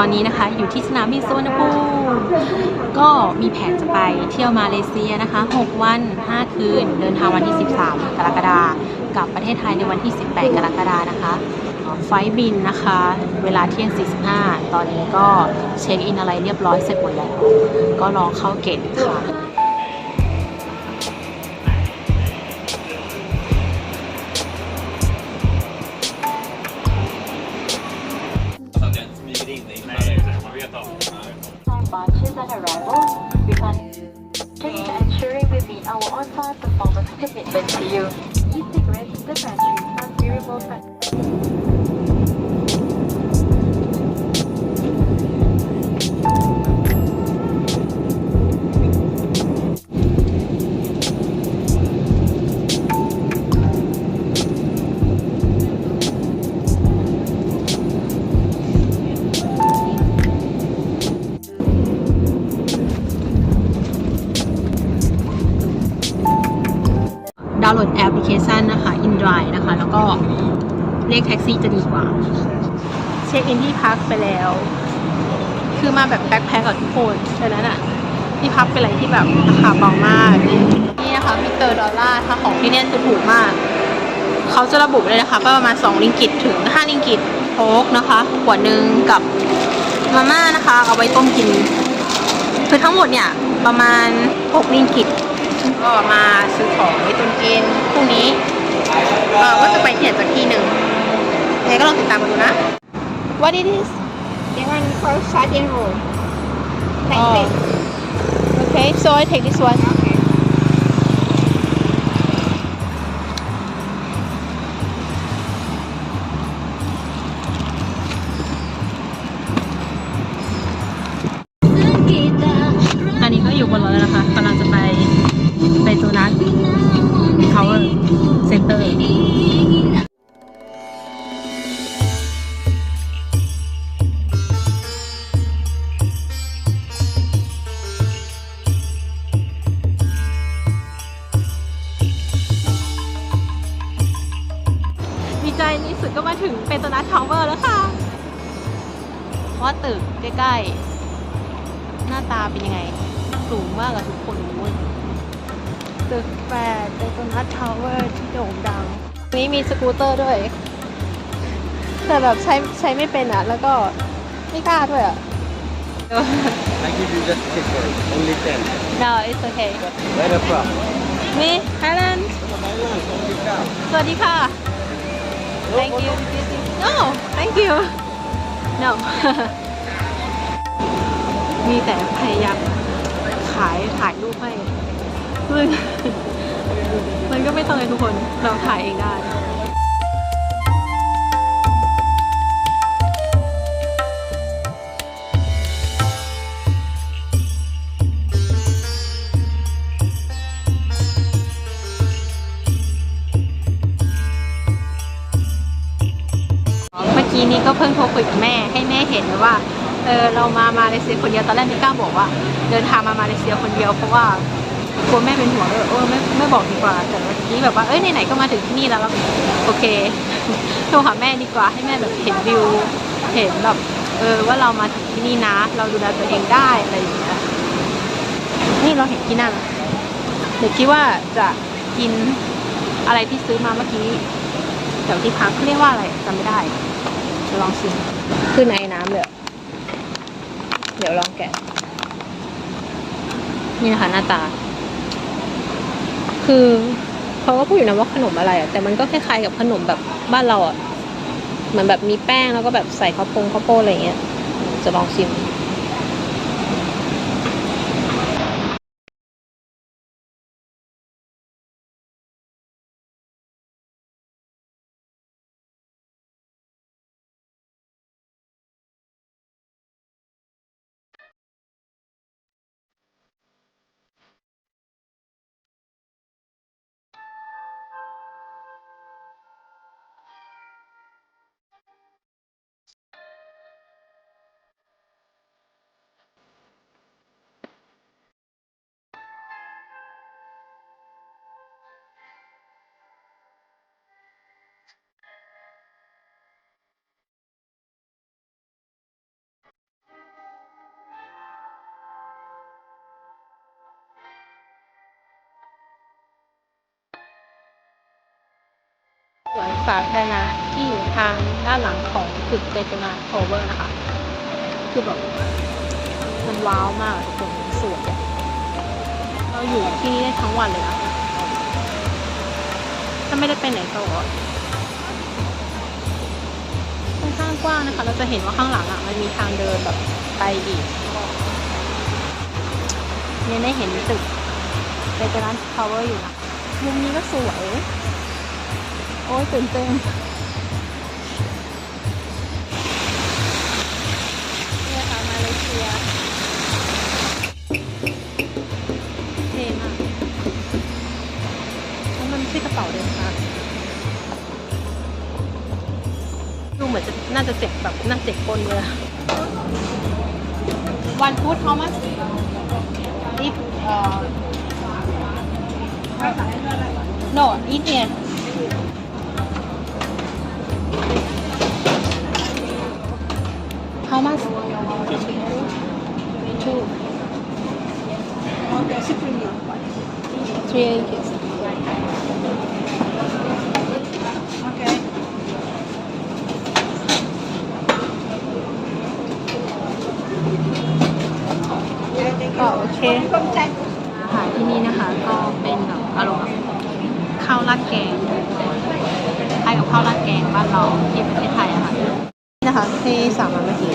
ตอนนี้นะคะ อยู่ที่สนามบินสุวรรณภูมิก็มีแผนจะไปเที่ยวมาเลเซียนะคะ 6 วัน 5 คืน เดินทางวันที่ 13 กรกฎาคมกลับประเทศไทยในวันที่ 18 กรกฎาคมนะคะ ไฟบินนะคะ เวลาเที่ยง 45 ตอนนี้ก็เช็คอินอะไรเรียบร้อยเสร็จหมดแล้ว ก็รอเข้าเกตค่ะ our on-time performance commitment to you. E-cigarettes, the pantry, and เรียกแท็กซี่จะดีกว่า เช็คอินที่พักไปแล้ว คือมาแบบแบ็คแพคกับทุกคนฉะนั้นอะที่พักเป็นอะไรที่แบบราคาเบามาก นี่นะคะมิเตอร์ดอลลาร์ถ้าของที่เนี่ยจะถูกมาก เขาจะระบุเลยนะคะก็ประมาณ 2 ลิงกิตถึง 5 ลิงกิตโคกนะคะขวดหนึ่งกับมาม่านะคะ เอาไว้ต้มกิน คือทั้งหมดเนี่ยประมาณ 6 ลิงกิตก็มาซื้อของไว้ตุนกินพรุ่งนี้ ว่าจะไปที่ไหนสักที่หนึ่งยังไงก็ลองติดตามกันดูนะ What it is They want for sardine roll. Like Oh. this. Okay so I take this one Okay. ตอนนี้ก็อยู่บนรถแล้วนะคะกำลังจะไปไปตัวนัท ว่าตึกใกล้ๆ หน้าตาเป็นยังไง สูงมากกับทุกคนรู้ตึกแปดเป็นตัวนัททาวเวอร์ที่โด่งดัง นี้มีสกูตเตอร์ด้วย แต่แบบใช้ใช้ไม่เป็นอะแล้วก็ไม่กล้าด้วยอะ I give you just ticket, only 10. no it's okay Where are from? นี่ Thailand Thailand, only car. สวัสดีค่ะ thank you no thank you no มีแต่พยายามขายถ่ายรูปให้ซึ่งมันก็ไม่ต้องเลยทุกคนเราถ่ายเองได้ เมื่อกี้นี้ก็เพิ่งโทรคุยกับแม่ให้แม่เห็นว่าเออเรามามาเลเซียคนเดียวตอนแรกไม่กล้าบอกว่า เดินทางมามาเลเซียคนเดียวเพราะว่ากลัวแม่เป็นห่วงเออเออไม่ไม่บอกดีกว่าแต่เมื่อกี้แบบว่าเอ้ยไหนๆก็มาถึงที่นี่แล้วเราโอเคโทรหาแม่ดีกว่าให้แม่แบบเห็นวิวเห็นแบบเออว่าเรามาถึงที่นี่นะ เราดูแลตัวเองได้อะไรอย่างเงี้ยนี่เราเห็นที่นั่งเดี๋ยวคิดว่าจะกินอะไรที่ซื้อมาเมื่อกี้แถวที่พักเขาเรียกว่าอะไรจำไม่ได้ จะลองชิมคือในน้ำเลยเดี๋ยวลองแกะ นี่นะคะหน้าตา คือเขาก็พูดอยู่นะว่าขนมอะไรอะแต่มันก็คล้ายๆกับขนมแบบบ้านเราอะเหมือนแบบมีแป้งแล้วก็แบบใส่ข้าวโพงข้าวโพดอะไรอย่างเงี้ย จะลองชิม วนสาธารณะที่อยู่ทางด้านหลังของตึกเบตนาโอเวอร์นะคะ คือแบบมันว้าวมากทุกคนสวยเราอยู่ที่นี่ได้ทั้งวันเลยนะถ้าไม่ได้ไปไหนต่อค่อนข้างกว้างนะคะ เราจะเห็นว่าข้างหลังอะมันมีทางเดินแบบไปอีกเนี่ยได้เห็นตึกเบตนาทาวเวอร์อยู่นะมุมนี้ก็สวย โอ้ยตื่นเต้นเนี่ยค่ะมาเลเซียเท่มากแล้วมันไม่ใช่กระเป๋าเดินทางดูเหมือนจะน่าจะเจ็บแบบน่าเจ็บก้นเลยวันพุธเขามาอีฟเอ่อ no eat here How much? Two. Three inches. Okay. ก็โอเค Không chanh. อาหารที่นี่นะคะก็เป็นแบบอารมณ์ข้าวราดแกงคล้ายกับข้าวราดแกงบ้านเราที่ประเทศไทยอะค่ะ นี่นะคะที่สั่งมาเมื่อกี้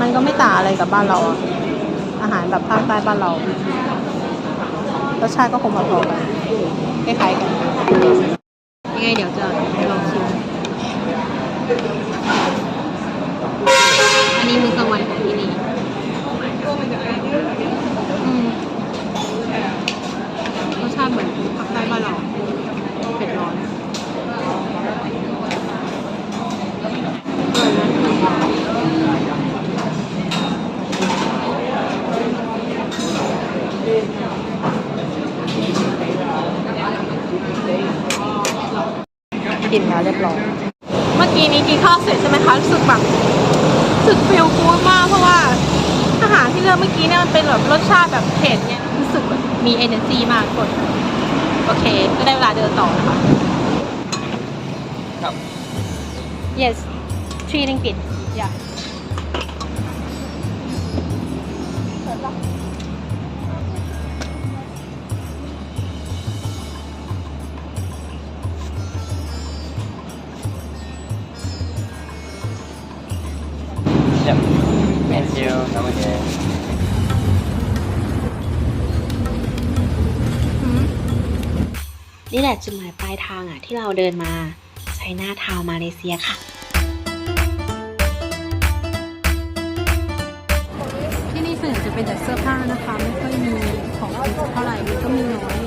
มันก็ไม่ต่างอะไรกับบ้านเราอะอาหารแบบภาคใต้บ้านเรารสชาติก็คงพอๆกันคล้ายๆกันยังไงเดี๋ยวจะลองชิมอันนี้มื้อกลางวันของที่นี่อืม รสชาติเหมือนผักใต้บ้านเราเผ็ดร้อน กินแล้วเรียบร้อย เมื่อกี้นี้กินข้าวเสร็จใช่ไหมคะรู้สึกแบบรู้สึกฟิลกูดมากเพราะว่าอาหารที่เลือกเมื่อกี้เนี่ยมันเป็นแบบรสชาติแบบเผ็ดเนี่ยรู้สึกแบบมี energy มากกดโอเค ก็ได้เวลาเดินต่อนะคะ Come. yes three ringgit yeah Yep. Thank you. Come again. นี่แหละจุดหมายปลายทางอะที่เราเดินมาไชน่าทาวมาเลเซียค่ะ ที่นี่ส่วนใหญ่จะเป็นแต่เสื้อผ้านะคะ ไม่ค่อยมีของกินเท่าไหร่ก็มีน้อย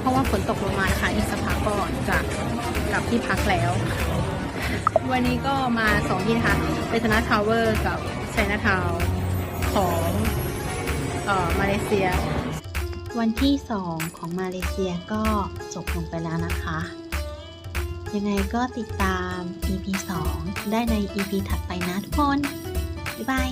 เพราะว่าฝนตกลงมานะคะอีกสักพักก็จะกลับที่พักแล้ว วันนี้ก็มาสองที่นะคะเบตนาทาวเวอร์กับไชน่าทาวน์ของอ่อมาเลเซีย วันที่ 2 ของมาเลเซียก็จบลงไปแล้วนะคะ ยังไงก็ติดตาม EP 2 ได้ใน EP ถัดไปนะทุกคน บ๊ายบาย